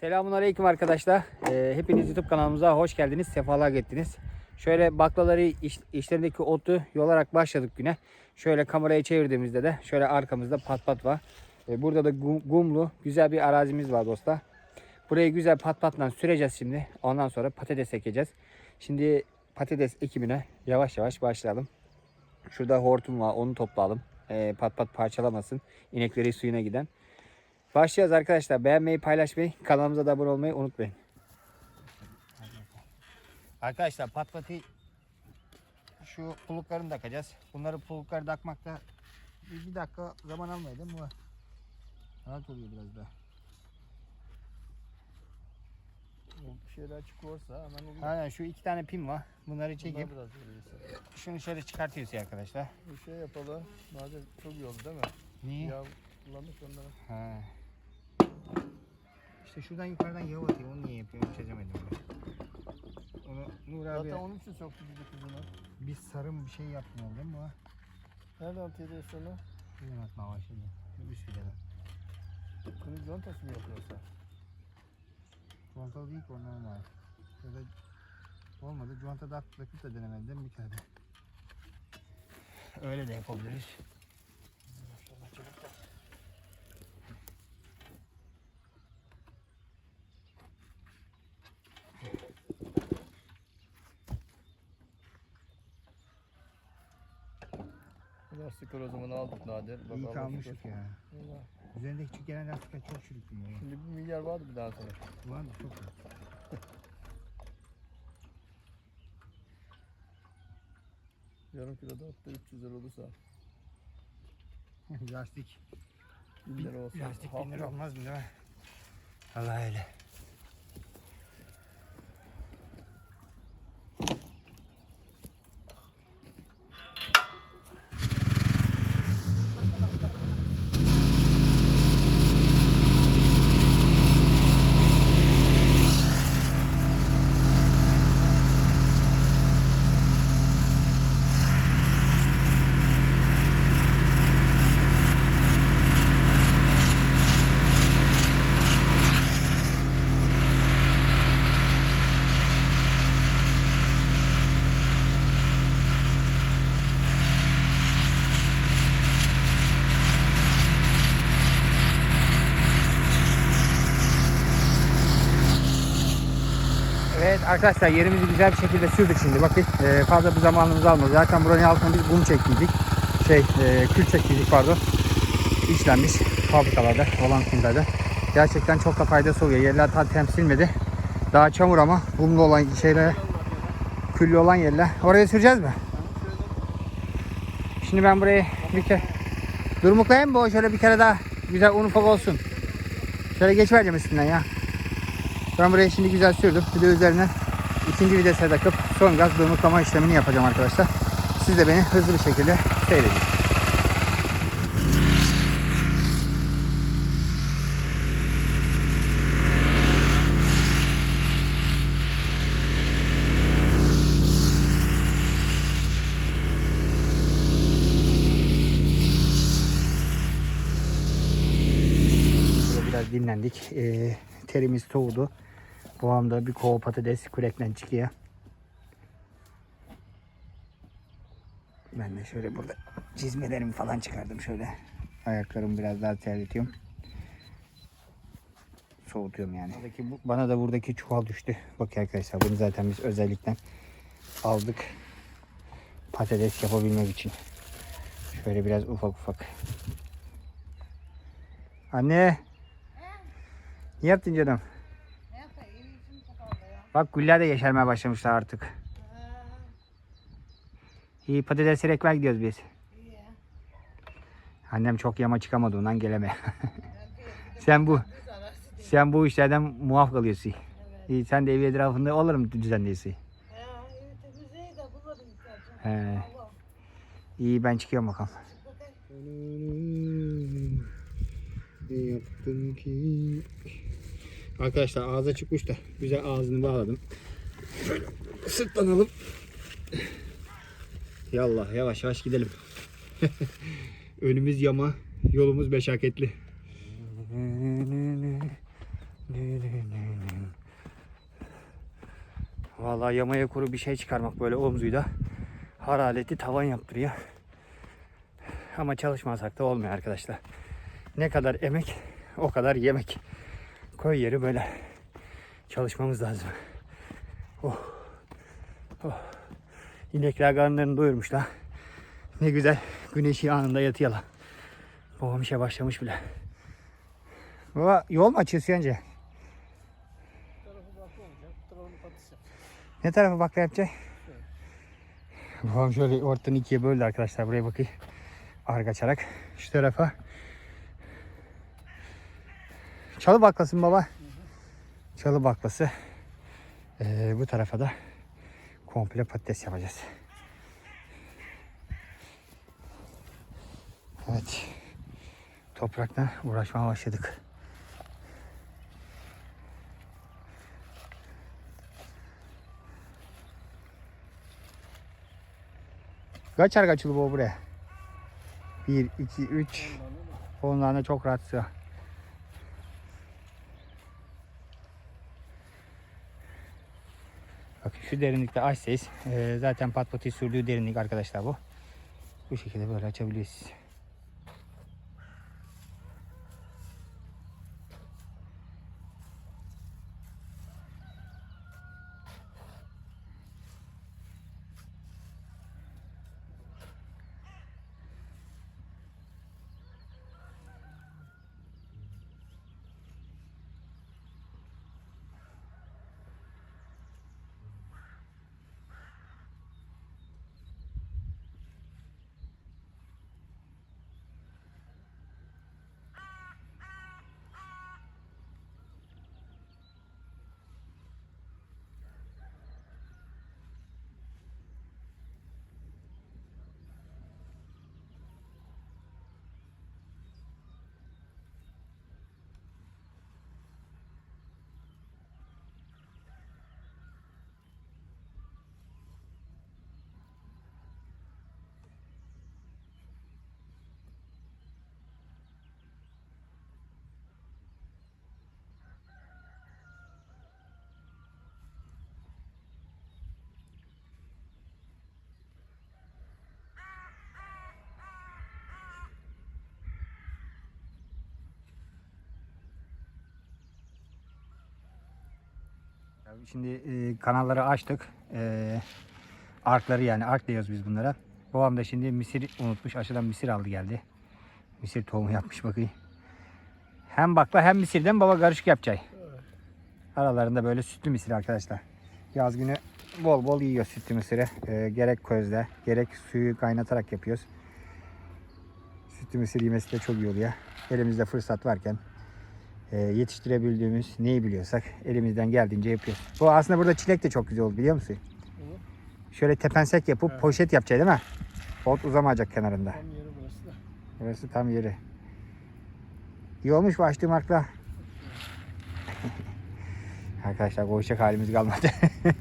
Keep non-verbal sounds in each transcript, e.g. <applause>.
Selamun Aleyküm arkadaşlar. Ee, hepiniz YouTube kanalımıza hoş geldiniz. Sefalar getirdiniz. Şöyle baklaları iş, işlerindeki otu yolarak başladık güne. Şöyle kamerayı çevirdiğimizde de şöyle arkamızda pat pat var. Ee, burada da gum- gumlu güzel bir arazimiz var dostlar. Burayı güzel pat patla süreceğiz şimdi. Ondan sonra patates ekeceğiz. Şimdi patates ekimine yavaş yavaş başlayalım. Şurada hortum var onu toplayalım. Ee, pat pat parçalamasın. İnekleri suyuna giden. Başlayacağız arkadaşlar. Beğenmeyi, paylaşmayı, kanalımıza da abone olmayı unutmayın. Arkadaşlar pat patı şu puluklarını takacağız. Bunları pulukları takmakta bir, bir dakika zaman almıyor değil mi bu? Rahat oluyor biraz daha. Bir şeyler açık olursa hemen olur. Aynen şu iki tane pin var. Bunları çekip biraz şunu şöyle çıkartıyoruz arkadaşlar. Bir şey yapalım. Madem çok iyi oldu değil mi? Niye? Yağ kullandık onlara. Ha. İşte şuradan yukarıdan yağ atıyor. Onu niye yapıyor? Onu çözemedim ben. Onu Nur abi Zaten onun için soktu bizi kızına. bir sarım bir şey yapmıyor değil mi bu? Nereden TDS onu? Şuradan atma var şimdi. Şu üst vidadan. Kını contası mı yapıyorsa? Contalı değil ki onların var. Ya da olmadı. Conta da takıp da denemedim bir kere de. Öyle de yapabiliriz. Zaman aldık Nadir. İyi Bakalım kalmışık ya. Vallahi. Üzerindeki küçük gelen lastikler çok çürük bunlar. Şimdi bir milyar vardı bir daha sonra. Ulan çok iyi. <laughs> Yarım kilo da hatta 300 lira olursa. Lastik. 1000 lira olsa. Lastik bin lira olmaz mı değil mi? Allah öyle. Evet arkadaşlar yerimizi güzel bir şekilde sürdük şimdi. Bakın e, fazla bir zamanımızı almadı. Zaten buranın altına biz kum çektiydik. Şey e, kül çektiydik pardon. İşlenmiş fabrikalarda olan kumlarda. Gerçekten çok da faydası oluyor. Yerler tam temsilmedi. Daha çamur ama kumlu olan şeyler küllü olan yerler. Oraya süreceğiz mi? Şimdi ben burayı bir kere durmuklayayım mı? Şöyle bir kere daha güzel un ufak olsun. Şöyle geç vereceğim üstünden ya. Ben buraya şimdi güzel sürdüm. Bir de üzerine ikinci vitese takıp son gaz durmuklama işlemini yapacağım arkadaşlar. Siz de beni hızlı bir şekilde seyredin. Biraz dinlendik. Ee, terimiz soğudu. Boğamda bir kova patates kürekle çıkıyor. Ben de şöyle burada çizmelerimi falan çıkardım şöyle. Ayaklarımı biraz daha terletiyorum. Soğutuyorum yani. Buradaki, bu- bana da buradaki çuval düştü. Bak arkadaşlar bunu zaten biz özellikle aldık. Patates yapabilmek için. Şöyle biraz ufak ufak. Anne. Ne yaptın canım? Bak güller de yeşermeye başlamışlar artık. İyi patates ekmek gidiyoruz biz. Annem çok yama çıkamadı ondan geleme. <laughs> sen bu sen bu işlerden muaf kalıyorsun. İyi sen de ev etrafında olurum düzenliyorsun. He. İyi ben çıkıyorum bakalım. Ne yaptım ki? Arkadaşlar ağza çıkmış da güzel ağzını bağladım. Şöyle sırtlanalım. Yallah yavaş yavaş gidelim. <laughs> Önümüz yama, yolumuz meşakkatli. Vallahi yamaya kuru bir şey çıkarmak böyle omzuyla haraleti tavan yaptırıyor. Ama çalışmasak da olmuyor arkadaşlar. Ne kadar emek o kadar yemek. Koy yeri böyle çalışmamız lazım. Oh. Oh. İnekler karnlarını doyurmuşlar. Ne güzel güneşi anında yatıyorlar. Babam işe başlamış bile. Baba yol mu patates yap. Ne tarafa bakla yapacak? Babam şöyle ortadan ikiye böldü arkadaşlar. Buraya bakayım. Arka açarak. Şu tarafa. Çalı baklası mı baba? Çalı baklası. Ee, bu tarafa da komple patates yapacağız. Evet. Toprakla uğraşmaya başladık. Kaç arka bu buraya? 1, 2, 3. Ondan da çok rahat sığ. Bakın şu derinlikte açsayız eee, zaten pat patayı sürdüğü derinlik arkadaşlar bu. Bu şekilde böyle açabiliyoruz. Şimdi e, kanalları açtık. E, arkları yani ark diyoruz biz bunlara. Babam da şimdi misir unutmuş. Aşağıdan misir aldı geldi. Misir tohumu yapmış bakayım. Hem bakla hem misirden baba karışık yapacak. Aralarında böyle sütlü misir arkadaşlar. Yaz günü bol bol yiyor sütlü mısırı. E, gerek közde gerek suyu kaynatarak yapıyoruz. Sütlü mısır yemesi de çok iyi oluyor. Elimizde fırsat varken yetiştirebildiğimiz neyi biliyorsak elimizden geldiğince yapıyoruz. Bu aslında burada çilek de çok güzel oldu biliyor musun? Şöyle tepensek yapıp Evet. poşet yapacak değil mi? Ot uzamayacak kenarında. Tam yeri burası da. Burası tam yeri. İyi olmuş bu açtığım arkla. <laughs> Arkadaşlar koşacak halimiz kalmadı. <laughs>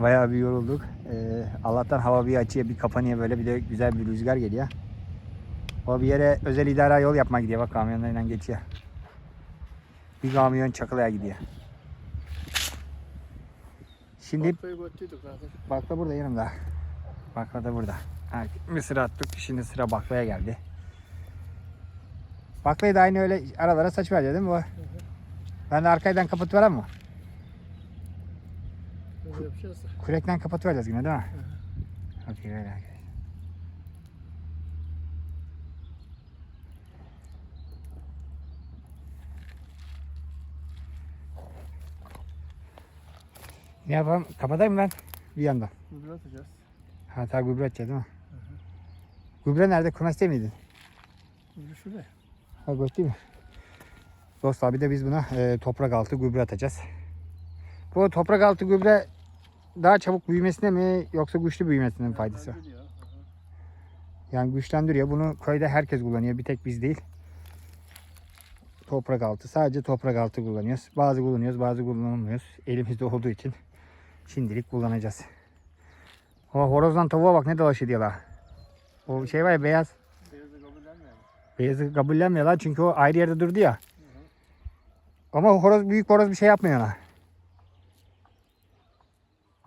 Bayağı bir yorulduk. Ee, Allah'tan hava bir açıya bir kapanıyor böyle bir de güzel bir rüzgar geliyor. O bir yere özel idare yol yapma gidiyor. Bak kamyonlarla geçiyor. Bir kamyon Çakılı'ya gidiyor. Şimdi bakla burada yanımda. Bakla da burada. Ha, mısır attık. Şimdi sıra baklaya geldi. Baklayı da aynı öyle aralara saç vereceğiz değil mi bu? Ben de arkadan kapatıverem mi? Böyle yapacağız da. Kürekten kapatıvereceğiz yine değil mi? Okey öyle Ne yapalım? Kapatayım ben? Bir yandan. Gübre atacağız. Ha ta gübre atacağız değil mi? Gübre nerede? Kümeste miydin? Gübre şurada. Ha göt değil mi? Dostlar bir de biz buna e, toprak altı gübre atacağız. Bu toprak altı gübre daha çabuk büyümesine mi yoksa güçlü büyümesine mi faydası var? Yani güçlendiriyor. Bunu köyde herkes kullanıyor. Bir tek biz değil. Toprak altı. Sadece toprak altı kullanıyoruz. Bazı kullanıyoruz, bazı kullanamıyoruz. Elimizde olduğu için şimdilik kullanacağız. O horozdan tavuğa bak ne dalaşı diyorlar. O şey var ya beyaz. Beyazı kabullenmiyor? Beyazı kabullenmiyorlar çünkü o ayrı yerde durdu ya. Ama horoz büyük horoz bir şey yapmıyor ona.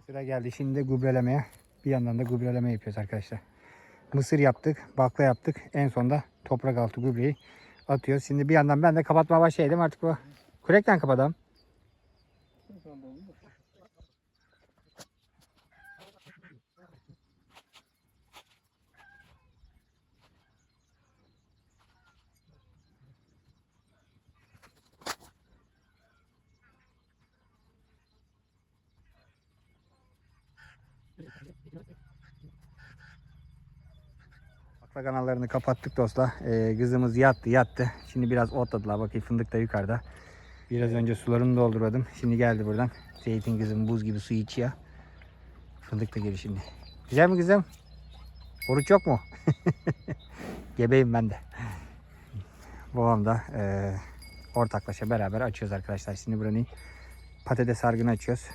Sıra geldi şimdi de gübrelemeye. Bir yandan da gübreleme yapıyoruz arkadaşlar. Mısır yaptık, bakla yaptık. En sonda toprak altı gübreyi atıyoruz. Şimdi bir yandan ben de kapatmaya başlayayım artık bu. Kürekten kapatalım. Bakla kanallarını kapattık dostlar. Ee, kızımız yattı yattı. Şimdi biraz otladılar. Bakayım fındık da yukarıda. Biraz önce sularını doldurmadım. Şimdi geldi buradan. Zeytin kızım buz gibi su içiyor. Fındık da geliyor şimdi. Güzel mi kızım? Oruç yok mu? <laughs> Gebeyim ben de. Babam da e, ortaklaşa beraber açıyoruz arkadaşlar. Şimdi buranın patates sargını açıyoruz.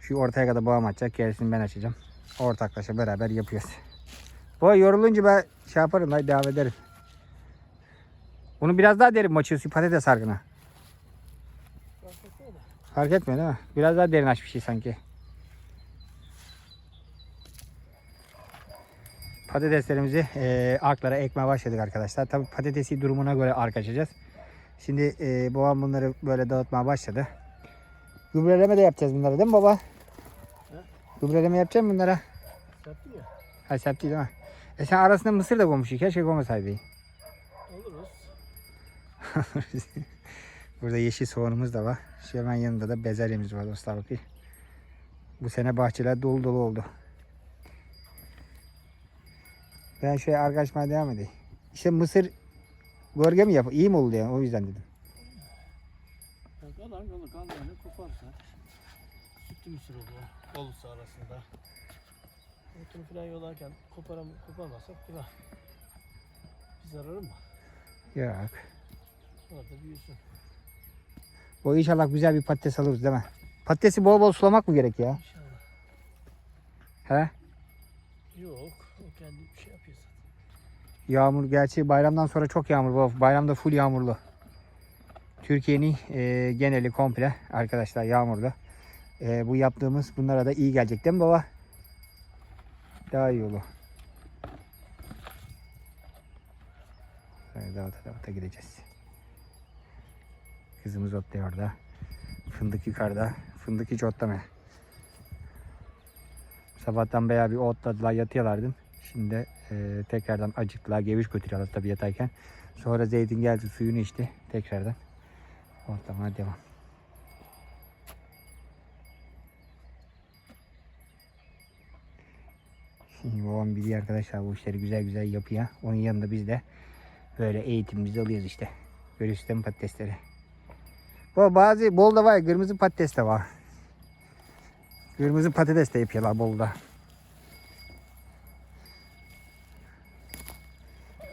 Şu ortaya kadar babam açacak. Gerisini ben açacağım. Ortaklaşa beraber yapıyoruz. Bu yorulunca ben şey yaparım. Hadi devam ederim. Bunu biraz daha derin mi açıyorsun patates sargına? Fark etmiyor değil mi? Biraz daha derin aç bir şey sanki. Patateslerimizi e, arklara ekmeye başladık arkadaşlar. Tabi patatesi durumuna göre ark açacağız. Şimdi e, babam bunları böyle dağıtmaya başladı. Gübreleme de yapacağız bunları değil mi baba? Gübreleme yapacak mısın bunlara? Serpti ya. Ha sert değil mi? E sen arasında mısır da koymuşsun. Keşke koymasaydın. Oluruz. <laughs> Burada yeşil soğanımız da var. Şu hemen yanında da bezelyemiz var dostlar bakayım. Bu sene bahçeler dolu dolu oldu. Ben şöyle arkadaşıma devam edeyim. İşte mısır gölge mi yap? İyi mi oldu yani o yüzden dedim. Kalan kalan kanlarını koparsa. Sütlü mısır oluyor. Olursa arasında. Otunu falan yolarken koparam, koparmasak günah. Bir zararı mı? Yok. Orada büyüsün. O inşallah güzel bir patates alırız değil mi? Patatesi bol bol sulamak mı gerek ya? İnşallah. He? Yok. O kendi bir şey yapıyor zaten. Yağmur gerçi bayramdan sonra çok yağmur. Bu bayramda full yağmurlu. Türkiye'nin e, geneli komple arkadaşlar yağmurlu. E, bu yaptığımız bunlara da iyi gelecek değil mi baba? Daha iyi olur. Böyle dağıta dağıta gideceğiz. Kızımız otluyor orada. Fındık yukarıda. Fındık hiç otlamıyor. Sabahtan bayağı bir otladılar yatıyorlardı. Şimdi e, tekrardan acıktılar. Geviş götürüyorlar tabii yatarken. Sonra zeytin geldi suyunu içti. Tekrardan otlamaya devam. Babam biliyor arkadaşlar bu işleri güzel güzel yapıyor. Onun yanında biz de böyle eğitimimizi alıyoruz işte. Böyle sistem patatesleri. Bu bazı Bolda var kırmızı patates de var. Kırmızı patates de yapıyorlar Bolda.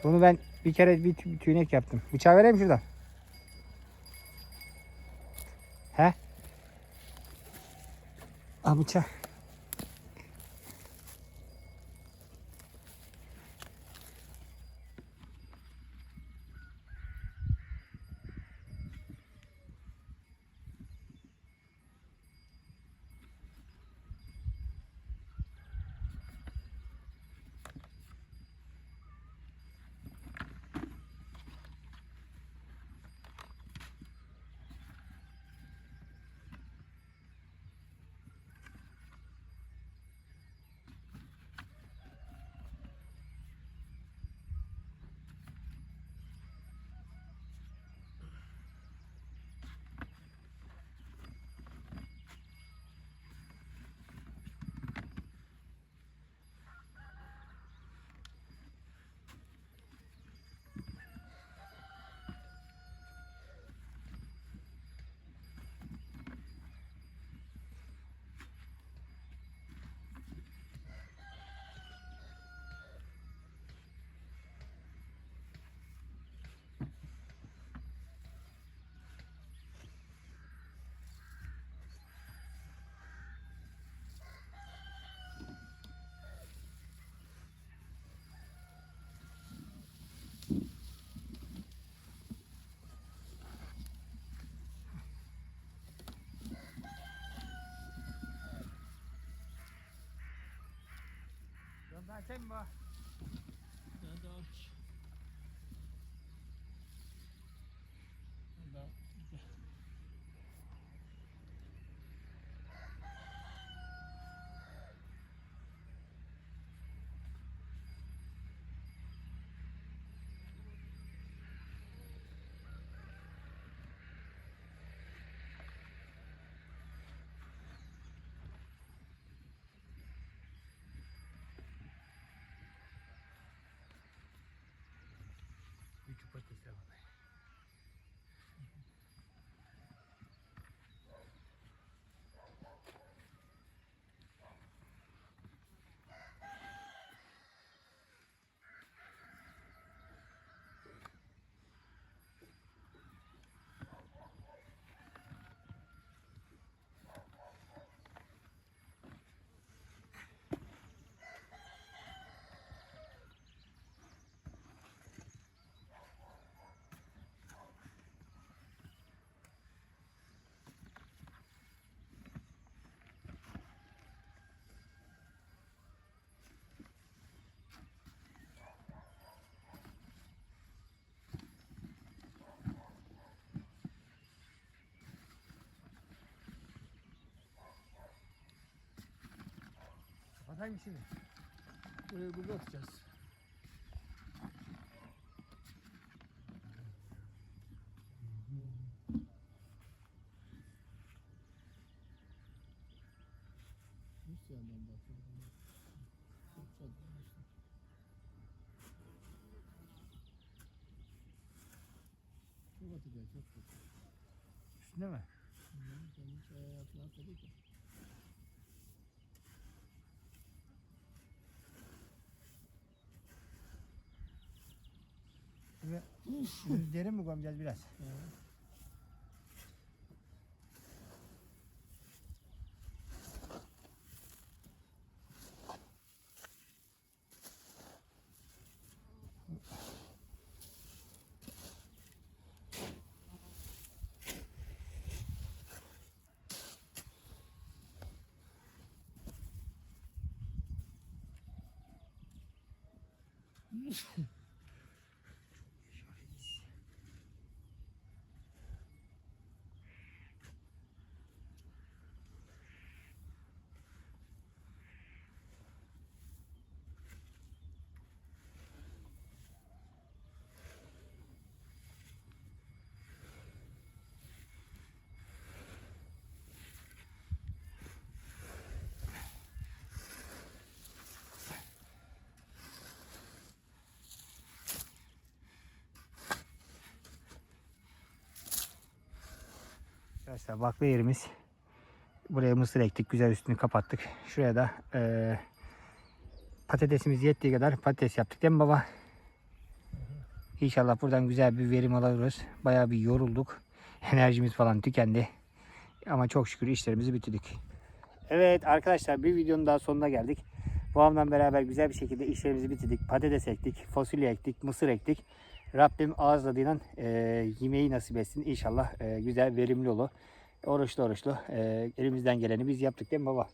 Bunu ben bir kere bir tüynek yaptım. Bıçağı vereyim şuradan. He? Al bıçağı. Zaten bu. Hadi aç. Hadi aç. Küçük patatesler var. Şimdi? Burayı burada atacağız. Nasıl yandan bakıyorum? Çok çatlamıştım. Çok atacak, çok kötü. Üstünde mi? Bunların kendi hiç hayatına atladı ki. Şimdi derin mi gömeceğiz biraz? <laughs> Arkadaşlar bakla yerimiz. Buraya mısır ektik. Güzel üstünü kapattık. Şuraya da eee, patatesimiz yettiği kadar patates yaptık değil mi baba? İnşallah buradan güzel bir verim alırız. Bayağı bir yorulduk. Enerjimiz falan tükendi. Ama çok şükür işlerimizi bitirdik. Evet arkadaşlar bir videonun daha sonuna geldik. Babamla beraber güzel bir şekilde işlerimizi bitirdik. Patates ektik, fasulye ektik, mısır ektik. Rabbim ağız tadıyla e, yemeği nasip etsin. İnşallah e, güzel, verimli olur. Oruçlu oruçlu e, elimizden geleni biz yaptık değil mi baba?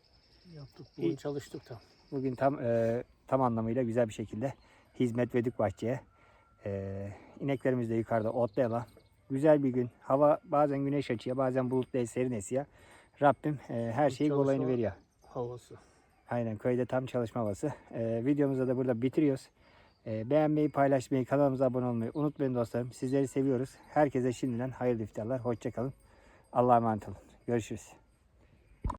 Yaptık, İyi. bugün çalıştık da. Bugün tam e, tam anlamıyla güzel bir şekilde hizmet verdik bahçeye. E, ineklerimiz de yukarıda otlayala. Güzel bir gün. Hava bazen güneş açıyor, bazen bulutlu serin esiyor. Rabbim e, her şeyi kolayını veriyor. Havası. Aynen köyde tam çalışma havası. E, videomuzu da burada bitiriyoruz. E, beğenmeyi, paylaşmayı, kanalımıza abone olmayı unutmayın dostlarım. Sizleri seviyoruz. Herkese şimdiden hayırlı iftarlar. Hoşçakalın. Allah'a emanet olun. Görüşürüz.